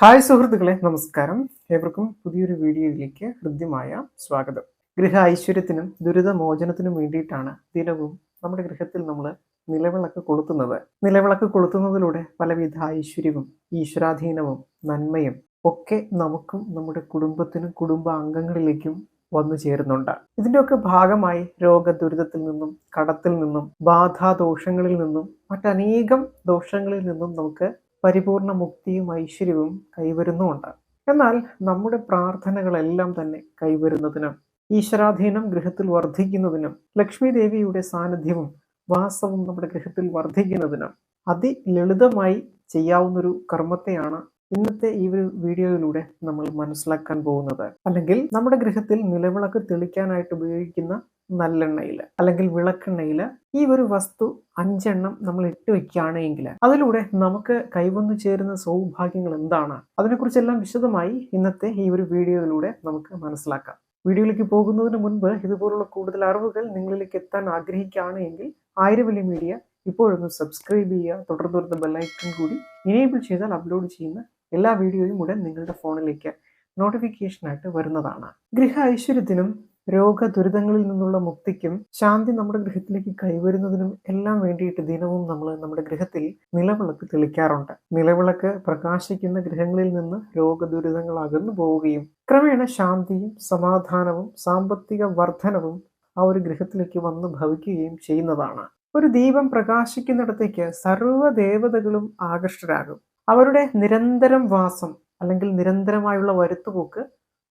Hi സുഹൃത്തുക്കളെ നമസ്കാരം. ഏവർക്കും പുതിയൊരു വീഡിയോയിലേക്ക് ഹൃദ്യമായ സ്വാഗതം. ഗൃഹ ഐശ്വര്യത്തിനും ദുരിതമോചനത്തിനും വേണ്ടിയിട്ടാണ് ദിനവും നമ്മുടെ ഗൃഹത്തിൽ നമ്മൾ നിലവിളക്ക് കൊളുത്തുന്നത്. നിലവിളക്ക് കൊളുത്തുന്നതിലൂടെ പലവിധ ഐശ്വര്യവും ഈശ്വരാധീനവും നന്മയും ഒക്കെ നമുക്കും നമ്മുടെ കുടുംബത്തിനും കുടുംബ അംഗങ്ങളിലേക്കും വന്നു ചേരുന്നുണ്ട്. ഇതിന്റെയൊക്കെ ഭാഗമായി രോഗദുരിതത്തിൽ നിന്നും കടത്തിൽ നിന്നും ബാധാദോഷങ്ങളിൽ നിന്നും മറ്റനേകം ദോഷങ്ങളിൽ നിന്നും നമുക്ക് പരിപൂർണ മുക്തിയും ഐശ്വര്യവും കൈവരുന്നുമുണ്ട്. എന്നാൽ നമ്മുടെ പ്രാർത്ഥനകളെല്ലാം തന്നെ കൈവരുന്നതിനും ഈശ്വരാധീനം ഗൃഹത്തിൽ വർദ്ധിക്കുന്നതിനും ലക്ഷ്മി ദേവിയുടെ സാന്നിധ്യവും വാസവും നമ്മുടെ ഗൃഹത്തിൽ വർദ്ധിക്കുന്നതിനും അതിലളിതമായി ചെയ്യാവുന്നൊരു കർമ്മത്തെയാണ് ഇന്നത്തെ ഈ ഒരു വീഡിയോയിലൂടെ നമ്മൾ മനസ്സിലാക്കാൻ പോകുന്നത്. അല്ലെങ്കിൽ നമ്മുടെ ഗൃഹത്തിൽ നിലവിളക്ക് തെളിക്കാനായിട്ട് ഉപയോഗിക്കുന്ന നല്ലെണ്ണയിൽ അല്ലെങ്കിൽ വിളക്കെണ്ണയിൽ ഈ ഒരു വസ്തു അഞ്ചെണ്ണം നമ്മൾ ഇട്ട് വെക്കുകയാണെങ്കിൽ അതിലൂടെ നമുക്ക് കൈവന്നു ചേരുന്ന സൗഭാഗ്യങ്ങൾ എന്താണ്? അതിനെക്കുറിച്ചെല്ലാം വിശദമായി ഇന്നത്തെ ഈ ഒരു വീഡിയോയിലൂടെ നമുക്ക് മനസ്സിലാക്കാം. വീഡിയോയിലേക്ക് പോകുന്നതിന് മുൻപ് ഇതുപോലുള്ള കൂടുതൽ അറിവുകൾ നിങ്ങളിലേക്ക് എത്താൻ ആഗ്രഹിക്കുകയാണ് എങ്കിൽ ആയിരവലി മീഡിയ ഇപ്പോഴൊന്ന് സബ്സ്ക്രൈബ് ചെയ്യുക തുടർന്ന് വരുന്ന ബെല്ലൈക്കൺ കൂടി ഇനേബിൾ ചെയ്താൽ അപ്ലോഡ് ചെയ്യുന്ന എല്ലാ വീഡിയോയും ഉടൻ നിങ്ങളുടെ ഫോണിലേക്ക് നോട്ടിഫിക്കേഷനായിട്ട് വരുന്നതാണ്. ഗൃഹ ഐശ്വര്യത്തിനും രോഗ ദുരിതങ്ങളിൽ നിന്നുള്ള മുക്തിക്കും ശാന്തി നമ്മുടെ ഗൃഹത്തിലേക്ക് കൈവരുന്നതിനും എല്ലാം വേണ്ടിയിട്ട് ദിനവും നമ്മൾ നമ്മുടെ ഗൃഹത്തിൽ നിലവിളക്ക് തെളിക്കാറുണ്ട്. നിലവിളക്ക് പ്രകാശിക്കുന്ന ഗൃഹങ്ങളിൽ നിന്ന് രോഗദുരിതങ്ങൾ അകന്നു പോവുകയും ക്രമേണ ശാന്തിയും സമാധാനവും സാമ്പത്തിക വർധനവും ആ ഒരു ഗൃഹത്തിലേക്ക് വന്ന് ഭവിക്കുകയും ചെയ്യുന്നതാണ്. ഒരു ദീപം പ്രകാശിക്കുന്നിടത്തേക്ക് സർവ ദേവതകളും ആകർഷ്ടരാകും അവരുടെ നിരന്തരം വാസം അല്ലെങ്കിൽ നിരന്തരമായുള്ള വരുത്തുപോക്ക്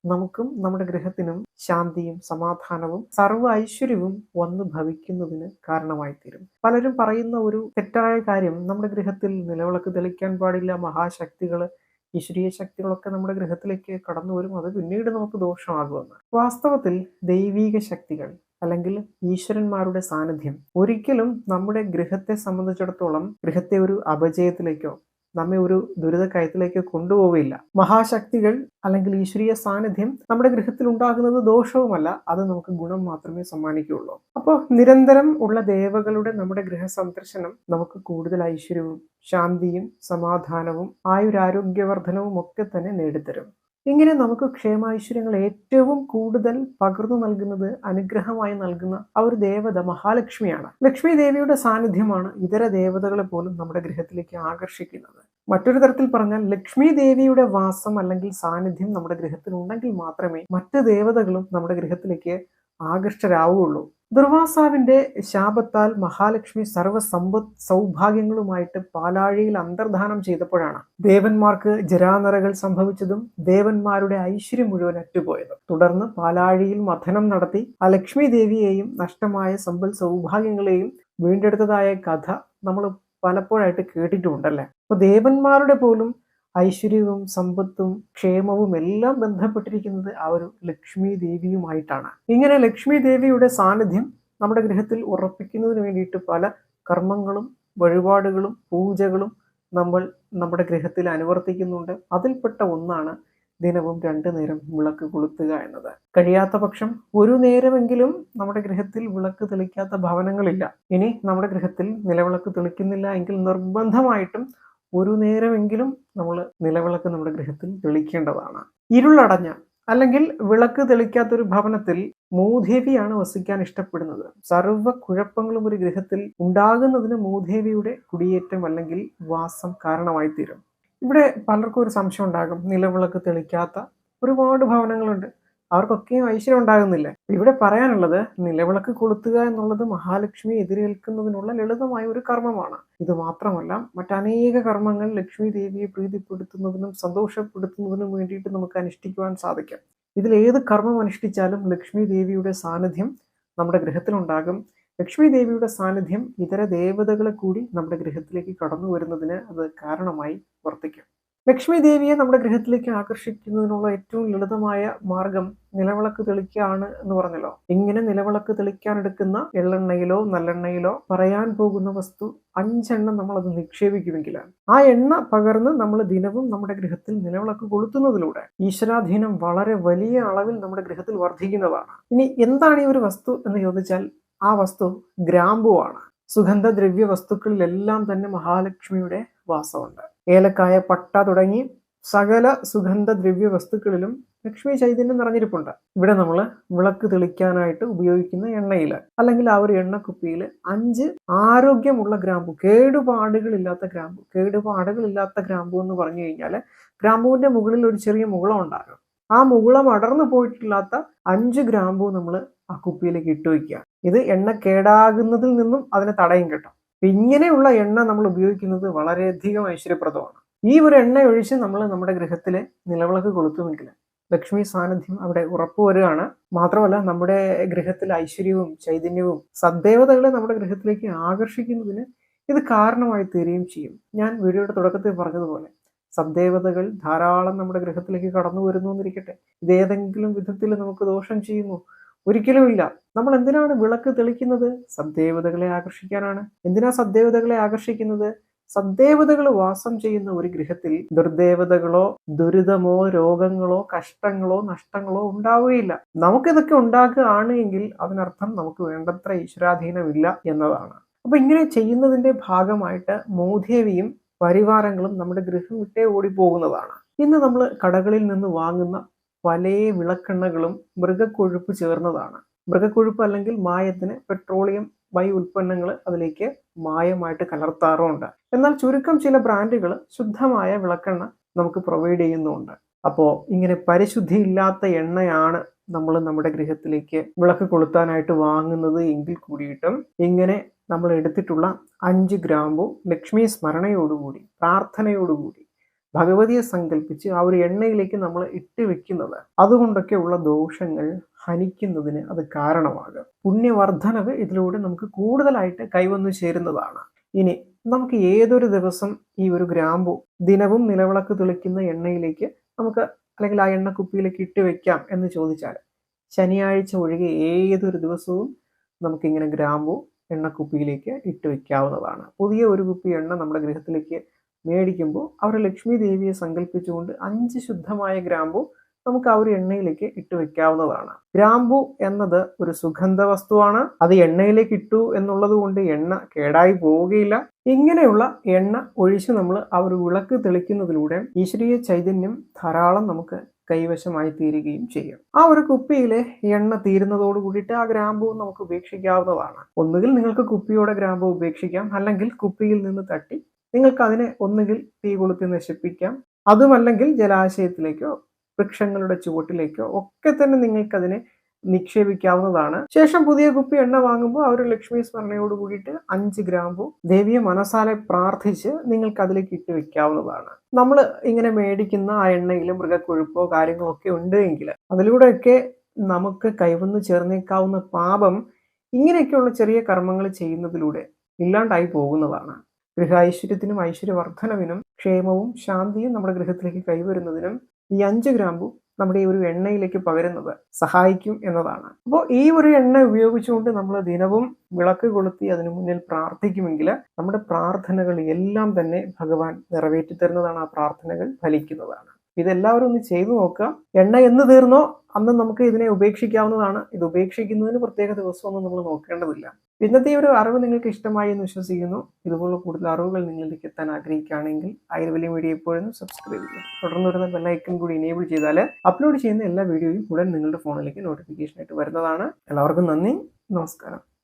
നമുക്കും നമ്മുടെ ഗ്രഹത്തിനും ശാന്തിയും സമാധാനവും സർവ ഐശ്വര്യവും വന്നു ഭവിക്കുന്നതിന് കാരണമായി തീരും പലരും പറയുന്ന ഒരു തെറ്റായ കാര്യം നമ്മുടെ ഗ്രഹത്തിൽ നിലവിളക്ക് തെളിക്കാൻ പാടില്ല മഹാശക്തികൾ ഈശ്വരീയ ശക്തികളൊക്കെ നമ്മുടെ ഗ്രഹത്തിലേക്ക് കടന്നു വരും അത് പിന്നീട് നമുക്ക് ദോഷമാകുമെന്ന് വാസ്തവത്തിൽ ദൈവീക ശക്തികൾ അല്ലെങ്കിൽ ഈശ്വരന്മാരുടെ സാന്നിധ്യം ഒരിക്കലും നമ്മുടെ ഗൃഹത്തെ സംബന്ധിച്ചിടത്തോളം ഗൃഹത്തെ ഒരു അപജയത്തിലേക്കോ നമ്മെ ഒരു ദുരിതക്കയത്തിലേക്ക് കൊണ്ടുപോവില്ല മഹാശക്തികൾ അല്ലെങ്കിൽ ഈശ്വരീയ സാന്നിധ്യം നമ്മുടെ ഗൃഹത്തിൽ ഉണ്ടാകുന്നത് ദോഷവുമല്ല അത് നമുക്ക് ഗുണം മാത്രമേ സമ്മാനിക്കുകയുള്ളൂ. അപ്പോൾ നിരന്തരം ഉള്ള ദേവകളുടെ നമ്മുടെ ഗൃഹ സന്ദർശനം നമുക്ക് കൂടുതൽ ഐശ്വര്യവും ശാന്തിയും സമാധാനവും ആയുരാരോഗ്യവർദ്ധനവും ഒക്കെ തന്നെ നേടിത്തരും. ഇങ്ങനെ നമുക്ക് ക്ഷേമൈശ്വര്യങ്ങൾ ഏറ്റവും കൂടുതൽ പകർന്നു നൽകുന്നത് അനുഗ്രഹമായി നൽകുന്ന ആ ഒരു ദേവത മഹാലക്ഷ്മിയാണ്. ലക്ഷ്മി ദേവിയുടെ സാന്നിധ്യമാണ് ഇതര ദേവതകളെ പോലും നമ്മുടെ ഗൃഹത്തിലേക്ക് ആകർഷിക്കുന്നത്. മറ്റൊരു തരത്തിൽ പറഞ്ഞാൽ ലക്ഷ്മി ദേവിയുടെ വാസം അല്ലെങ്കിൽ സാന്നിധ്യം നമ്മുടെ ഗൃഹത്തിൽ ഉണ്ടെങ്കിൽ മാത്രമേ മറ്റ് ദേവതകളും നമ്മുടെ ഗൃഹത്തിലേക്ക് ആകർഷ്ടരാവുകയുള്ളൂ ദുർവാസാവിന്റെ ശാപത്താൽ മഹാലക്ഷ്മി സർവ സമ്പത്ത് സൗഭാഗ്യങ്ങളുമായിട്ട് പാലാഴിയിൽ അന്തർധാനം ചെയ്തപ്പോഴാണ് ദേവന്മാർക്ക് ജരാനറകൾ സംഭവിച്ചതും ദേവന്മാരുടെ ഐശ്വര്യം മുഴുവൻ അറ്റുപോയതും. തുടർന്ന് പാലാഴിയിൽ മഥനം നടത്തി ആ ലക്ഷ്മി ദേവിയെയും നഷ്ടമായ സമ്പൽ സൗഭാഗ്യങ്ങളെയും വീണ്ടെടുത്തതായ കഥ നമ്മൾ പലപ്പോഴായിട്ട് കേട്ടിട്ടുണ്ടല്ലേ അപ്പൊ ദേവന്മാരുടെ പോലും ഐശ്വര്യവും സമ്പത്തും ക്ഷേമവും എല്ലാം ബന്ധപ്പെട്ടിരിക്കുന്നത് ആ ഒരു ലക്ഷ്മി ദേവിയുമായിട്ടാണ്. ഇങ്ങനെ ലക്ഷ്മി ദേവിയുടെ സാന്നിധ്യം നമ്മുടെ ഗൃഹത്തിൽ ഉറപ്പിക്കുന്നതിന് വേണ്ടിയിട്ട് പല കർമ്മങ്ങളും വഴിപാടുകളും പൂജകളും നമ്മൾ നമ്മുടെ ഗൃഹത്തിൽ അനുവർത്തിക്കുന്നുണ്ട്. അതിൽപ്പെട്ട ഒന്നാണ് ദിനവും രണ്ടു നേരം വിളക്ക് കൊളുത്തുക എന്നത്. കഴിയാത്ത പക്ഷം ഒരു നേരമെങ്കിലും നമ്മുടെ ഗൃഹത്തിൽ വിളക്ക് തെളിക്കാത്ത ഭവനങ്ങളില്ല. ഇനി നമ്മുടെ ഗൃഹത്തിൽ നിലവിളക്ക് തെളിക്കുന്നില്ല എങ്കിൽ നിർബന്ധമായിട്ടും ഒരു നേരമെങ്കിലും നമ്മൾ നിലവിളക്ക് നമ്മുടെ ഗൃഹത്തിൽ തെളിക്കേണ്ടതാണ്. ഇരുളടഞ്ഞ അല്ലെങ്കിൽ വിളക്ക് തെളിക്കാത്തൊരു ഭവനത്തിൽ മൂദേവിയാണ് വസിക്കാൻ ഇഷ്ടപ്പെടുന്നത്. സർവ കുഴപ്പങ്ങളും ഒരു ഗൃഹത്തിൽ ഉണ്ടാകുന്നതിന് മൂദേവിയുടെ കുടിയേറ്റം അല്ലെങ്കിൽ വാസം കാരണമായി തീരും ഇവിടെ പലർക്കും ഒരു സംശയം ഉണ്ടാകും. നിലവിളക്ക് തെളിക്കാത്ത ഒരുപാട് ഭവനങ്ങളുണ്ട്. അവർക്കൊക്കെയും ഐശ്വര്യം ഉണ്ടാകുന്നില്ല ഇവിടെ പറയാനുള്ളത് നിലവിളക്ക് കൊളുത്തുക എന്നുള്ളത് മഹാലക്ഷ്മി എതിരേൽക്കുന്നതിനുള്ള ലളിതമായ ഒരു കർമ്മമാണ്. ഇത് മാത്രമല്ല മറ്റനേക കർമ്മങ്ങൾ ലക്ഷ്മി ദേവിയെ പ്രീതിപ്പെടുത്തുന്നതിനും സന്തോഷപ്പെടുത്തുന്നതിനും വേണ്ടിയിട്ട് നമുക്ക് അനുഷ്ഠിക്കുവാൻ സാധിക്കും. ഇതിൽ ഏത് കർമ്മം അനുഷ്ഠിച്ചാലും ലക്ഷ്മി ദേവിയുടെ സാന്നിധ്യം നമ്മുടെ ഗൃഹത്തിലുണ്ടാകും. ലക്ഷ്മി ദേവിയുടെ സാന്നിധ്യം ഇതര ദേവതകളെ കൂടി നമ്മുടെ ഗൃഹത്തിലേക്ക് കടന്നു വരുന്നതിന് അത് കാരണമായി വർത്തിക്കും. ലക്ഷ്മി ദേവിയെ നമ്മുടെ ഗൃഹത്തിലേക്ക് ആകർഷിക്കുന്നതിനുള്ള ഏറ്റവും ലളിതമായ മാർഗം നിലവിളക്ക് തെളിക്കുകയാണ് എന്ന് പറഞ്ഞല്ലോ. ഇങ്ങനെ നിലവിളക്ക് തെളിക്കാൻ എടുക്കുന്ന എള്ളെണ്ണയിലോ നല്ലെണ്ണയിലോ പറയാൻ പോകുന്ന വസ്തു അഞ്ചെണ്ണം നമ്മൾ അത് നിക്ഷേപിക്കുമെങ്കിൽ ആ എണ്ണ പകർന്ന് നമ്മൾ ദിനവും നമ്മുടെ ഗൃഹത്തിൽ നിലവിളക്ക് കൊളുത്തുന്നതിലൂടെ ഈശ്വരാധീനം വളരെ വലിയ അളവിൽ നമ്മുടെ ഗൃഹത്തിൽ വർദ്ധിക്കുന്നതാണ്. ഇനി എന്താണ് ഈ ഒരു വസ്തു എന്ന് ചോദിച്ചാൽ ആ വസ്തു ഗ്രാമ്പുവാണ്. സുഗന്ധദ്രവ്യ വസ്തുക്കളിലെല്ലാം തന്നെ മഹാലക്ഷ്മിയുടെ വാസമുണ്ട്. ഏലക്കായ പട്ട തുടങ്ങി സകല സുഗന്ധ ദ്രവ്യ വസ്തുക്കളിലും ലക്ഷ്മി ചൈതന്യം നിറഞ്ഞിരിപ്പുണ്ട്. ഇവിടെ നമ്മൾ വിളക്ക് തെളിക്കാനായിട്ട് ഉപയോഗിക്കുന്ന എണ്ണയിൽ അല്ലെങ്കിൽ ആ ഒരു എണ്ണക്കുപ്പിയിൽ അഞ്ച് ആരോഗ്യമുള്ള ഗ്രാമ്പു കേടുപാടുകളില്ലാത്ത ഗ്രാമ്പു കേടുപാടുകളില്ലാത്ത ഗ്രാമ്പു എന്ന് പറഞ്ഞു കഴിഞ്ഞാൽ ഗ്രാമ്പുവിന്റെ മുകളിൽ ഒരു ചെറിയ മുകുളം ഉണ്ടാകും. ആ മുകളം അടർന്നു പോയിട്ടില്ലാത്ത അഞ്ച് ഗ്രാമ്പു നമ്മൾ ആ കുപ്പിയിലേക്ക് ഇട്ട് വയ്ക്കുക. ഇത് എണ്ണ കേടാകുന്നതിൽ നിന്നും അതിനെ തടയും കേട്ടോ. ഇങ്ങനെയുള്ള എണ്ണ നമ്മൾ ഉപയോഗിക്കുന്നത് വളരെയധികം ഐശ്വര്യപ്രദമാണ്. ഈ ഒരു എണ്ണ ഒഴിച്ച് നമ്മൾ നമ്മുടെ ഗൃഹത്തിലെ നിലവിളക്ക് കൊളുത്തുമെങ്കിൽ ലക്ഷ്മി സാന്നിധ്യം അവിടെ ഉറപ്പുവരികയാണ് മാത്രമല്ല നമ്മുടെ ഗൃഹത്തിൽ ഐശ്വര്യവും ചൈതന്യവും സദ്ദേവതകളെ നമ്മുടെ ഗൃഹത്തിലേക്ക് ആകർഷിക്കുന്നതിന് ഇത് കാരണമായി തീരുകയും ചെയ്യും. ഞാൻ വീഡിയോയുടെ തുടക്കത്തിൽ പറഞ്ഞതുപോലെ സദ്ദേവതകൾ ധാരാളം നമ്മുടെ ഗൃഹത്തിലേക്ക് കടന്നു വരുന്നു എന്നിരിക്കട്ടെ. ഇതേതെങ്കിലും വിധത്തിൽ നമുക്ക് ദോഷം ചെയ്യുന്നു ഒരിക്കലുമില്ല നമ്മൾ എന്തിനാണ് വിളക്ക് തെളിക്കുന്നത്? സദ്ദേവതകളെ ആകർഷിക്കാനാണ്. എന്തിനാ സദ്ദേവതകളെ ആകർഷിക്കുന്നത്? സദ്ദേവതകൾ വാസം ചെയ്യുന്ന ഒരു ഗൃഹത്തിൽ ദുർദേവതകളോ ദുരിതമോ രോഗങ്ങളോ കഷ്ടങ്ങളോ നഷ്ടങ്ങളോ ഉണ്ടാവുകയില്ല. നമുക്കിതൊക്കെ ഉണ്ടാകുകയാണ് എങ്കിൽ അതിനർത്ഥം നമുക്ക് വേണ്ടത്ര ഈശ്വരാധീനമില്ല എന്നതാണ്. അപ്പൊ ഇങ്ങനെ ചെയ്യുന്നതിന്റെ ഭാഗമായിട്ട് മോദേവിയും പരിവാരങ്ങളും നമ്മുടെ ഗൃഹം വിട്ടേ ഓടിപ്പോകുന്നതാണ്. ഇന്ന് നമ്മൾ കടകളിൽ നിന്ന് വാങ്ങുന്ന പല വിളക്കെണ്ണകളും മൃഗക്കൊഴുപ്പ് ചേർന്നതാണ്. മൃഗക്കൊഴുപ്പ് അല്ലെങ്കിൽ മായത്തിന് പെട്രോളിയം വൈ ഉൽപ്പന്നങ്ങൾ അതിലേക്ക് മായമായിട്ട് കലർത്താറുമുണ്ട്. എന്നാൽ ചുരുക്കം ചില ബ്രാൻഡുകൾ ശുദ്ധമായ വിളക്കെണ്ണ നമുക്ക് പ്രൊവൈഡ് ചെയ്യുന്നുമുണ്ട്. അപ്പോൾ ഇങ്ങനെ പരിശുദ്ധി ഇല്ലാത്ത എണ്ണയാണ് നമ്മൾ നമ്മുടെ ഗൃഹത്തിലേക്ക് വിളക്ക് കൊളുത്താനായിട്ട് വാങ്ങുന്നത് എങ്കിൽ കൂടിയിട്ടും ഇങ്ങനെ നമ്മൾ എടുത്തിട്ടുള്ള അഞ്ച് ഗ്രാമ്പു ലക്ഷ്മി സ്മരണയോടുകൂടി പ്രാർത്ഥനയോടുകൂടി ഭഗവതിയെ സങ്കല്പിച്ച് ആ ഒരു എണ്ണയിലേക്ക് നമ്മൾ ഇട്ട് വെക്കുന്നത്. അതുകൊണ്ടൊക്കെയുള്ള ദോഷങ്ങൾ ഹനിക്കുന്നതിന് അത് കാരണമാകും. പുണ്യവർദ്ധനവ് ഇതിലൂടെ നമുക്ക് കൂടുതലായിട്ട് കൈവന്നു ചേരുന്നതാണ്. ഇനി നമുക്ക് ഏതൊരു ദിവസം ഈ ഒരു ഗ്രാമ്പു ദിനവും നിലവിളക്ക് തെളിക്കുന്ന എണ്ണയിലേക്ക് നമുക്ക് അല്ലെങ്കിൽ ആ എണ്ണക്കുപ്പിയിലേക്ക് ഇട്ട് വെക്കാം എന്ന് ചോദിച്ചാൽ ശനിയാഴ്ച ഒഴികെ ഏതൊരു ദിവസവും നമുക്കിങ്ങനെ ഗ്രാമ്പു എണ്ണക്കുപ്പിയിലേക്ക് ഇട്ട് വെക്കാവുന്നതാണ്. പുതിയ ഒരു കുപ്പി എണ്ണ നമ്മുടെ ഗൃഹത്തിലേക്ക് മേടിക്കുമ്പോൾ അവർ ലക്ഷ്മി ദേവിയെ സങ്കല്പിച്ചുകൊണ്ട് അഞ്ച് ശുദ്ധമായ ഗ്രാമ്പു നമുക്ക് ആ ഒരു എണ്ണയിലേക്ക് ഇട്ട് വെക്കാവുന്നതാണ്. ഗ്രാമ്പു എന്നത് ഒരു സുഗന്ധ വസ്തുവാണ്. അത് എണ്ണയിലേക്ക് ഇട്ടു എന്നുള്ളത് കൊണ്ട് എണ്ണ കേടായി പോവുകയില്ല. ഇങ്ങനെയുള്ള എണ്ണ ഒഴിച്ച് നമ്മൾ ആ ഒരു വിളക്ക് തെളിക്കുന്നതിലൂടെ ഈശ്വരീയ ചൈതന്യം ധാരാളം നമുക്ക് കൈവശമായി തീരുകയും ചെയ്യും. ആ ഒരു കുപ്പിയിലെ എണ്ണ തീരുന്നതോട് കൂടിയിട്ട് ആ ഗ്രാമ്പു നമുക്ക് ഉപേക്ഷിക്കാവുന്നതാണ്. ഒന്നുകിൽ നിങ്ങൾക്ക് കുപ്പിയോടെ ഗ്രാമ്പു ഉപേക്ഷിക്കാം. അല്ലെങ്കിൽ കുപ്പിയിൽ നിന്ന് തട്ടി നിങ്ങൾക്ക് അതിനെ ഒന്നുകിൽ തീ കൊളുത്തി നശിപ്പിക്കാം. അതുമല്ലെങ്കിൽ ജലാശയത്തിലേക്കോ വൃക്ഷങ്ങളുടെ ചുവട്ടിലേക്കോ ഒക്കെ തന്നെ നിങ്ങൾക്കതിനെ നിക്ഷേപിക്കാവുന്നതാണ്. ശേഷം പുതിയ കുപ്പി എണ്ണ വാങ്ങുമ്പോൾ ആ ഒരു ലക്ഷ്മി സ്മരണയോട് കൂടിയിട്ട് അഞ്ച് ഗ്രാമ്പു ദേവിയെ മനസ്സാലെ പ്രാർത്ഥിച്ച് നിങ്ങൾക്ക് അതിലേക്ക് ഇട്ട് വെക്കാവുന്നതാണ്. നമ്മൾ ഇങ്ങനെ മേടിക്കുന്ന ആ എണ്ണയിൽ മൃഗക്കൊഴുപ്പോ കാര്യങ്ങളോ ഒക്കെ ഉണ്ട് എങ്കിൽ അതിലൂടെയൊക്കെ നമുക്ക് കൈവന്ന് ചേർന്നേക്കാവുന്ന പാപം ഇങ്ങനെയൊക്കെയുള്ള ചെറിയ കർമ്മങ്ങൾ ചെയ്യുന്നതിലൂടെ ഇല്ലാണ്ടായി പോകുന്നതാണ്. ഗൃഹൈശ്വര്യത്തിനും ഐശ്വര്യവർദ്ധനവിനും ക്ഷേമവും ശാന്തിയും നമ്മുടെ ഗൃഹത്തിലേക്ക് കൈവരുന്നതിനും ഈ അഞ്ച് ഗ്രാമ്പു നമ്മുടെ ഈ ഒരു എണ്ണയിലേക്ക് പകരുന്നത് സഹായിക്കും എന്നതാണ്. അപ്പോൾ ഈ ഒരു എണ്ണ ഉപയോഗിച്ചുകൊണ്ട് നമ്മൾ ദിനവും വിളക്ക് കൊളുത്തി അതിനു മുന്നിൽ പ്രാർത്ഥിക്കുമെങ്കിൽ നമ്മുടെ പ്രാർത്ഥനകൾ എല്ലാം തന്നെ ഭഗവാൻ നിറവേറ്റി തരുന്നതാണ് ആ പ്രാർത്ഥനകൾ ഫലിക്കുന്നതാണ്. ഇതെല്ലാവരും ഒന്ന് ചെയ്തു നോക്കുക. എണ്ണ എന്ന് തീർന്നോ അന്ന് നമുക്ക് ഇതിനെ ഉപേക്ഷിക്കാവുന്നതാണ്. ഇത് ഉപേക്ഷിക്കുന്നതിന് പ്രത്യേക ദിവസമൊന്നും നമ്മൾ നോക്കേണ്ടതില്ല. ഇന്നത്തെ ഒരു അറിവ് നിങ്ങൾക്ക് ഇഷ്ടമായി എന്ന് വിശ്വസിക്കുന്നു. ഇതുപോലുള്ള കൂടുതൽ അറിവുകൾ നിങ്ങളിലേക്ക് എത്താൻ ആഗ്രഹിക്കുകയാണെങ്കിൽ ആയുർവേദ മീഡിയ എപ്പോഴും സബ്സ്ക്രൈബ് ചെയ്യുക. തുടർന്ന് വരുന്ന ബെല്ലൈക്കൺ കൂടി എനേബിൾ ചെയ്താൽ അപ്ലോഡ് ചെയ്യുന്ന എല്ലാ വീഡിയോയും ഉടൻ നിങ്ങളുടെ ഫോണിലേക്ക് നോട്ടിഫിക്കേഷൻ ആയിട്ട് വരുന്നതാണ്. എല്ലാവർക്കും നന്ദി. നമസ്കാരം.